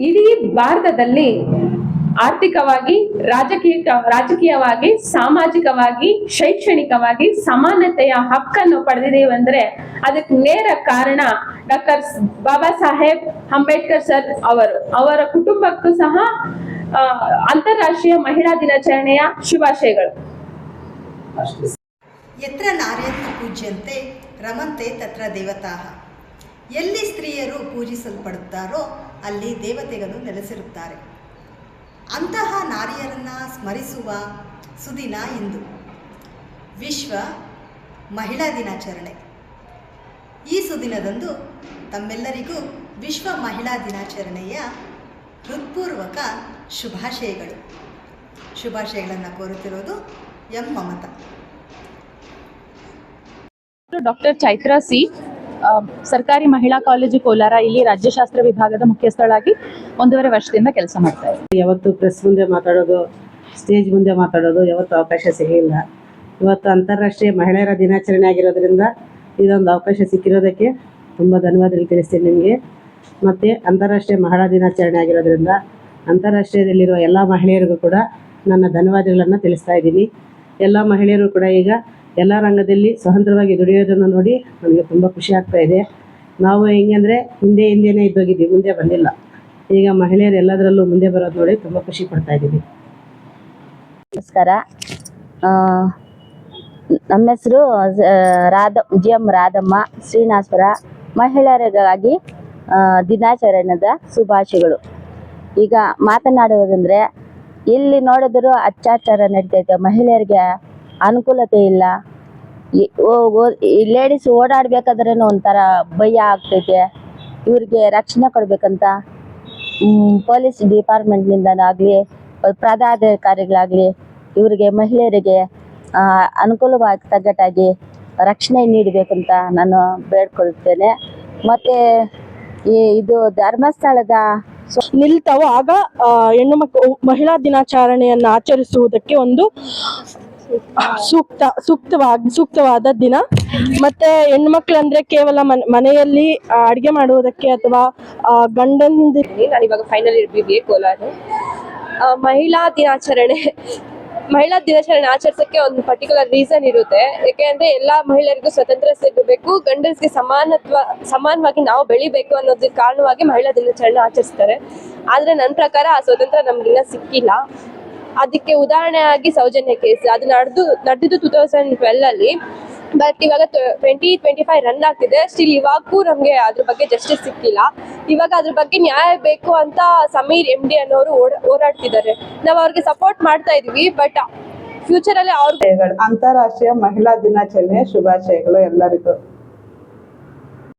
ಇಡೀ ಭಾರತದಲ್ಲಿ ಆರ್ಥಿಕವಾಗಿ ರಾಜಕೀಯ ರಾಜಕೀಯವಾಗಿ ಸಾಮಾಜಿಕವಾಗಿ ಶೈಕ್ಷಣಿಕವಾಗಿ ಸಮಾನತೆಯ ಹಕ್ಕನ್ನು ಪಡೆದಿದ್ದೀವಿ ಅಂದ್ರೆ ಅದಕ್ಕೆ ನೇರ ಕಾರಣ ಡಾಕ್ಟರ್ ಬಾಬಾ ಸಾಹೇಬ್ ಅಂಬೇಡ್ಕರ್ ಸರ್ ಅವರು. ಅವರ ಕುಟುಂಬಕ್ಕೂ ಸಹ ಆ, ಅಂತಾರಾಷ್ಟ್ರೀಯ ಮಹಿಳಾ ದಿನಾಚರಣೆಯ ಶುಭಾಶಯಗಳು. ಎತ್ರ ನಾರ್ಯಂತ ಪೂಜ್ಯಂತೆ ರಮಂತೆ ತತ್ರ ದೇವತಾ. ಎಲ್ಲಿ ಸ್ತ್ರೀಯರು ಪೂಜಿಸಲ್ಪಡುತ್ತಾರೋ ಅಲ್ಲಿ ದೇವತೆಗಳು ನೆಲೆಸಿರುತ್ತಾರೆ. ಅಂತಹ ನಾರಿಯರನ್ನು ಸ್ಮರಿಸುವ ಸುದಿನ ಇಂದು. ವಿಶ್ವ ಮಹಿಳಾ ದಿನಾಚರಣೆ. ಈ ಸುದಿನದಂದು ತಮ್ಮೆಲ್ಲರಿಗೂ ವಿಶ್ವ ಮಹಿಳಾ ದಿನಾಚರಣೆಯ ಹೃತ್ಪೂರ್ವಕ ಶುಭಾಶಯಗಳು. ಶುಭಾಶಯಗಳನ್ನು ಕೋರುತ್ತಿರೋದು M Mamata. Doctor Chaitra C ಸರ್ಕಾರಿ ಮಹಿಳಾ ಕಾಲೇಜು ಕೋಲಾರ, ಇಲ್ಲಿ ರಾಜ್ಯಶಾಸ್ತ್ರ ವಿಭಾಗದ ಮುಖ್ಯಸ್ಥಳಾಗಿ ಒಂದೂವರೆ ವರ್ಷದಿಂದ ಕೆಲಸ ಮಾಡ್ತಾ ಯಾವತ್ತು ಪ್ರೆಸ್ ಮುಂದೆ ಮಾತಾಡೋದು ಸ್ಟೇಜ್ ಮುಂದೆ ಮಾತಾಡೋದು ಯಾವತ್ತು ಅವಕಾಶ ಸಿಗಲಿಲ್ಲ. ಇವತ್ತು ಅಂತಾರಾಷ್ಟ್ರೀಯ ಮಹಿಳೆಯರ ದಿನಾಚರಣೆ ಆಗಿರೋದ್ರಿಂದ ಇದೊಂದು ಅವಕಾಶ ಸಿಕ್ಕಿರೋದಕ್ಕೆ ತುಂಬ ಧನ್ಯವಾದಗಳು ತಿಳಿಸ್ತೀನಿ ನಿಮಗೆ. ಮತ್ತು ಅಂತಾರಾಷ್ಟ್ರೀಯ ಮಹಿಳಾ ದಿನಾಚರಣೆ ಆಗಿರೋದ್ರಿಂದ ಅಂತಾರಾಷ್ಟ್ರೀಯದಲ್ಲಿರುವ ಎಲ್ಲ ಮಹಿಳೆಯರಿಗೂ ಕೂಡ ನನ್ನ ಧನ್ಯವಾದಗಳನ್ನು ತಿಳಿಸ್ತಾ ಇದ್ದೀನಿ. ಎಲ್ಲ ಮಹಿಳೆಯರು ಕೂಡ ಈಗ ಎಲ್ಲ ರಂಗದಲ್ಲಿ ಸ್ವತಂತ್ರವಾಗಿ ದುಡಿಯೋದನ್ನು ನೋಡಿ ನಮಗೆ ತುಂಬ ಖುಷಿ ಆಗ್ತಾ ಇದೆ. ನಾವು ಹೆಂಗಂದರೆ ಹಿಂದೆ ಹಿಂದೆನೇ ಇದ್ದೋಗಿದ್ದೀವಿ, ಮುಂದೆ ಬಂದಿಲ್ಲ. ಈಗ ಮಹಿಳೆಯರು ಎಲ್ಲದರಲ್ಲೂ ಮುಂದೆ ಬರೋದು ನೋಡಿ ತುಂಬ ಖುಷಿ ಪಡ್ತಾ ಇದ್ದೀವಿ. ನಮಸ್ಕಾರ. ನಮ್ಮ ಹೆಸರು ರಾಧ ಜಿ ಎಂ ರಾಧಮ್ಮ, ಶ್ರೀನಿವಾಸಪುರ. ಮಹಿಳೆಯರಿಗಾಗಿ ದಿನಾಚರಣೆದ ಶುಭಾಶಯಗಳು. ಈಗ ಮಾತನಾಡುವುದಂದರೆ, ಇಲ್ಲಿ ನೋಡಿದರೂ ಅತ್ಯಾಚಾರ ನಡೀತೈತೆ, ಮಹಿಳೆಯರಿಗೆ ಅನುಕೂಲತೆ ಇಲ್ಲ. ಲೇಡೀಸ್ ಓಡಾಡ್ಬೇಕಾದ್ರೇನು ಒಂಥರ ಭಯ ಆಗ್ತೈತೆ. ಇವ್ರಿಗೆ ರಕ್ಷಣೆ ಕೊಡ್ಬೇಕಂತ ಪೊಲೀಸ್ ಡಿಪಾರ್ಟ್ಮೆಂಟ್ನಿಂದನಾಗಲಿ ಪದಾಧಿಕಾರಿಗಳಾಗಲಿ ಇವರಿಗೆ ಮಹಿಳೆಯರಿಗೆ ಅನುಕೂಲವಾಗಿ ತಗ್ಗಟ್ಟಾಗಿ ರಕ್ಷಣೆ ನೀಡಬೇಕಂತ ನಾನು ಬೇಡ್ಕೊಳ್ತೇನೆ. ಮತ್ತು ಈ, ಇದು ಧರ್ಮಸ್ಥಳದ ನಿಲ್ತಾವೋ. ಆಗ ಹೆಣ್ಣು ಮಕ್ಕ ಮಹಿಳಾ ದಿನಾಚರಣೆಯನ್ನು ಆಚರಿಸುವುದಕ್ಕೆ ಒಂದು ಸೂಕ್ತ, ಸೂಕ್ತವಾಗಿ, ಸೂಕ್ತವಾದ ದಿನ. ಮತ್ತೆ ಹೆಣ್ಮಕ್ಳು ಅಂದ್ರೆ ಕೇವಲ ಮನ್, ಮನೆಯಲ್ಲಿ ಅಡಿಗೆ ಮಾಡುವುದಕ್ಕೆ ಅಥವಾ ಗಂಡನ ನಾನು ಇವಾಗ ಫೈನಲ್ ಬಿ ಕೋಲಾರ. ಮಹಿಳಾ ದಿನಾಚರಣೆ ಮಹಿಳಾ ದಿನಾಚರಣೆ ಆಚರಿಸಕ್ಕೆ ಒಂದು ಪರ್ಟಿಕ್ಯುಲರ್ ರೀಸನ್ ಇರುತ್ತೆ. ಯಾಕೆ ಅಂದ್ರೆ ಎಲ್ಲಾ ಮಹಿಳೆಯರಿಗೂ ಸ್ವತಂತ್ರ ಸಿಗಬೇಕು ಗಂಡಸರಿಗೆ ಸಮಾನತ್ವ, ಸಮಾನವಾಗಿ ನಾವು ಬೆಳಿಬೇಕು ಅನ್ನೋದಕ್ಕೆ ಕಾರಣವಾಗಿ ಮಹಿಳಾ ದಿನಾಚರಣೆ ಆಚರಿಸ್ತಾರೆ. ಆದ್ರೆ ನನ್ನ ಪ್ರಕಾರ ಆ ಸ್ವತಂತ್ರ ನಮ್ಗಿನ್ನ ಸಿಕ್ಕಿಲ್ಲ. ಅದಕ್ಕೆ ಉದಾಹರಣೆಯಾಗಿ ಸೌಜನ್ಯ ಕೇಸ್ ಅದು ನಡೆದು, ನಡೆದಿದ್ದು ಟೂ ತೌಸಂಡ್ ಟ್ವೆಲ್ ಅಲ್ಲಿ. ಬಟ್ ಇವಾಗ ಟ್ವೆಂಟಿ ಟ್ವೆಂಟಿ ಫೈವ್ ರನ್ ಆಗ್ತಿದೆ. ಸ್ಟಿಲ್ ಇವಾಗೂ ನಮಗೆ ಅದ್ರ ಬಗ್ಗೆ ಜಸ್ಟಿಸ್ ಸಿಕ್ಕಿಲ್ಲ. ಇವಾಗ ಅದ್ರ ಬಗ್ಗೆ ನ್ಯಾಯ ಬೇಕು ಅಂತ ಸಮೀರ್ ಎಂ ಡಿ ಅನ್ನೋರು ಹೋರಾಡ್ತಿದ್ದಾರೆ. ನಾವು ಅವ್ರಿಗೆ ಸಪೋರ್ಟ್ ಮಾಡ್ತಾ ಇದೀವಿ ಬಟ್ ಫ್ಯೂಚರಲ್ಲಿ ಅವ್ರಿಗೆ ಅಂತಾರಾಷ್ಟ್ರೀಯ ಮಹಿಳಾ ದಿನಾಚರಣೆ ಶುಭಾಶಯಗಳು ಎಲ್ಲರಿಗೂ.